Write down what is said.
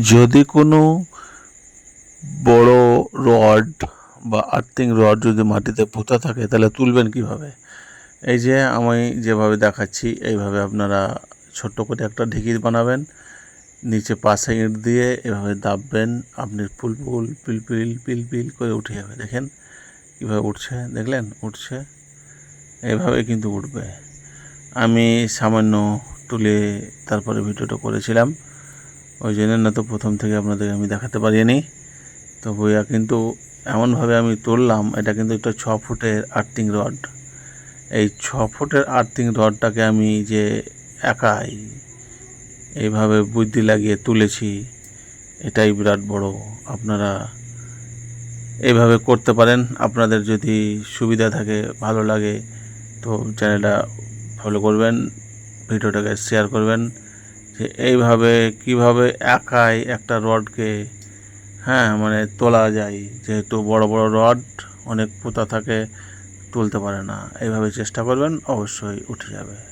যদি কোনো বড় রড বা আর্থিং রড যদি মাটিতে পোঁতা থাকে, তাহলে তুলবেন কীভাবে? এই যে আমি যেভাবে দেখাচ্ছি, এইভাবে আপনারা ছোট্ট করে একটা ঢিকি বানাবেন, নিচে পাশে ইঁট দিয়ে এভাবে দাববেন, আপনি পুল পুল পিল পিল পিল পিল করে উঠে যাবে। দেখেন কীভাবে উঠছে, দেখলেন? উঠছে। এভাবে কিন্তু উঠবে। আমি সামান্য তুলে তারপরে ভিডিওটা করেছিলাম। ওই জন্য না তো প্রথম থেকে আপনাদের আমি দেখাতে পারিনি। তো বইয়া কিন্তু এমনভাবে আমি তুললাম, এটা কিন্তু একটা ছ ফুটের আর্থিং রড। এই ছ ফুটের আর্থিং রডটাকে আমি যে একাই এইভাবে বুদ্ধি লাগিয়ে তুলেছি, এটাই বিরাট বড়। আপনারা এইভাবে করতে পারেন। আপনাদের যদি সুবিধা থাকে, ভালো লাগে, তো চ্যানেলটা ফলো করবেন, ভিডিওটাকে শেয়ার করবেন। এইভাবে কীভাবে একাই একটা রডকে হ্যাঁ মানে তোলা যায়। যেহেতু বড় বড় রড, অনেক পোতা থাকে, তুলতে পারে না। এইভাবে চেষ্টা করবেন, অবশ্যই উঠে যাবে।